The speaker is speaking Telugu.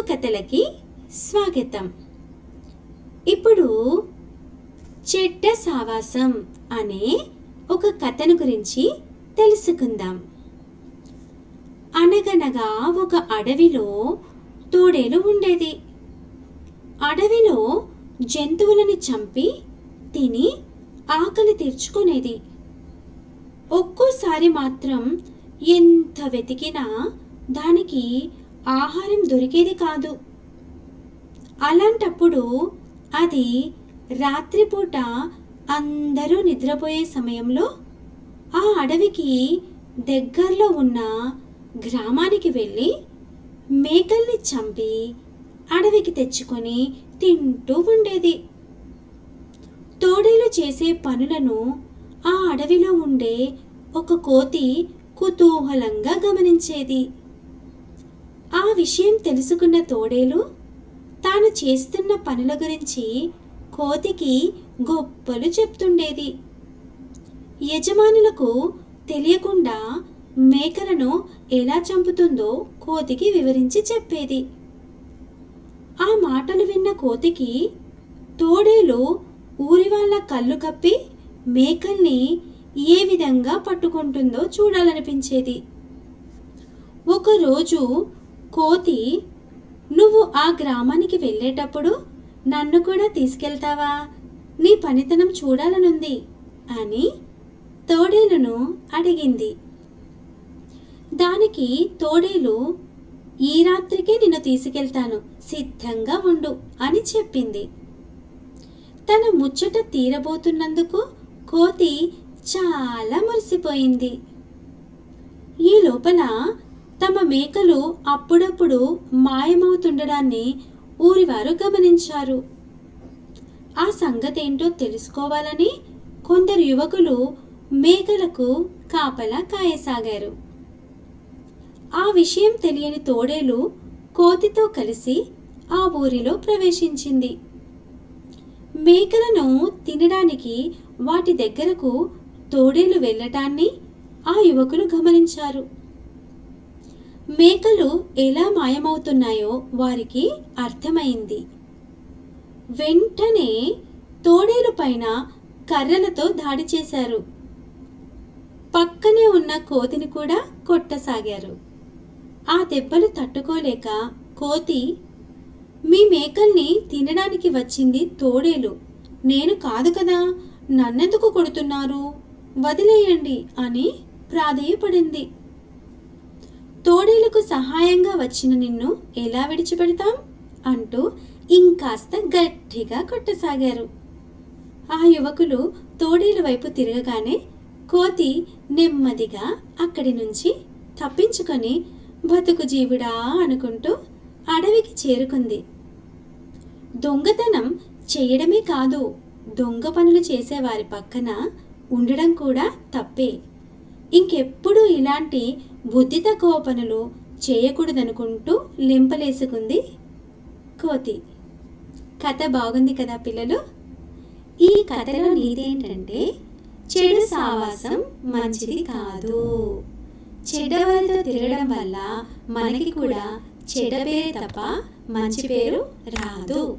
కథలకి స్వాగతం. ఇప్పుడు చెడ్డ సావాసం అనే ఒక కథను గురించి తెలుసుకుందాం. అనగనగా ఒక అడవిలో తోడేలు ఉండేది. అడవిలో జంతువులను చంపి తిని ఆకలి తీర్చుకునేది. ఒక్కోసారి మాత్రం ఎంత వెతికినా దానికి ఆహారం దొరికేది కాదు. అలాంటప్పుడు అది రాత్రిపూట అందరూ నిద్రపోయే సమయంలో ఆ అడవికి దగ్గరలో ఉన్న గ్రామానికి వెళ్ళి మేకల్ని చంపి అడవికి తెచ్చుకొని తింటూ ఉండేది. తోడేలు చేసే పనులను ఆ అడవిలో ఉండే ఒక కోతి కుతూహలంగా గమనించేది. ఆ విషయం తెలుసుకున్న తోడేలు తాను చేస్తున్న పనుల గురించి కోతికి గొప్పలు చెప్తుండేది. యజమానులకు తెలియకుండా మేకలను ఎలా చంపుతుందో కోతికి వివరించి చెప్పేది. ఆ మాటలు విన్న కోతికి తోడేలు ఊరి వాళ్ళ కళ్ళు కప్పి మేకల్ని ఏ విధంగా పట్టుకుంటుందో చూడాలనిపించేది. ఒకరోజు కోతి నువ్వు ఆ గ్రామానికి వెళ్ళేటప్పుడు నన్ను కూడా తీసుకెళ్తావా? నీ పనితనం చూడాలనుంది అని తోడేలును అడిగింది. దానికి తోడేలు ఈ రాత్రికే నిన్ను తీసుకెళ్తాను సిద్ధంగా ఉండు అని చెప్పింది. తన ముచ్చట తీరబోతున్నందుకు కోతి చాలా మురిసిపోయింది. ఈ లోపల తమ మేకలు అప్పుడప్పుడు మాయమవుతుండడాన్ని ఊరివారు గమనించారు. ఆ సంగతేంటో తెలుసుకోవాలని కొందరు యువకులు మేకలకు కాపలా కాయసాగారు. ఆ విషయం తెలియని తోడేలు కోతితో కలిసి ఆ ఊరిలో ప్రవేశించింది. మేకలను తినడానికి వాటి దగ్గరకు తోడేలు వెళ్ళటాన్ని ఆ యువకులు గమనించారు. మేకలు ఎలా మాయమవుతున్నాయో వారికి అర్థమైంది. వెంటనే తోడేలు పైన కర్రలతో దాడి చేశారు. పక్కనే ఉన్న కోతిని కూడా కొట్టసాగారు. ఆ దెబ్బలు తట్టుకోలేక కోతి మీ మేకల్ని తినడానికి వచ్చింది తోడేలు. నేను కాదు కదా నన్నెందుకు కొడుతున్నారు? వదిలేయండి అని ప్రాధేయపడింది. తోడేలకు సహాయంగా వచ్చిన నిన్ను ఎలా విడిచిపెడతాం? అంటూ ఇంకాస్త గట్టిగా కొట్టసాగారు. ఆ యువకులు తోడేల వైపు తిరగగానే కోతి నెమ్మదిగా అక్కడి నుంచి తప్పించుకొని బతుకు జీవుడా అనుకుంటూ అడవికి చేరుకుంది. దొంగతనం చేయడమే కాదు దొంగ పనులు చేసేవారి పక్కన ఉండడం కూడా తప్పే. ఇంకెప్పుడు ఇలాంటి బుద్ధిత కోపనలు చేయకూడదనుకుంటూ లింపలేసుకుంది కోతి. కథ బాగుంది కదా పిల్లలు? ఈ కథలో నీదేంటంటే చెడు సావాసం మంచిది కాదు. చెడ్డవారితో తిరగడం వల్ల మనకి కూడా చెడ్డ పేరు తప్ప మంచి పేరు రాదు.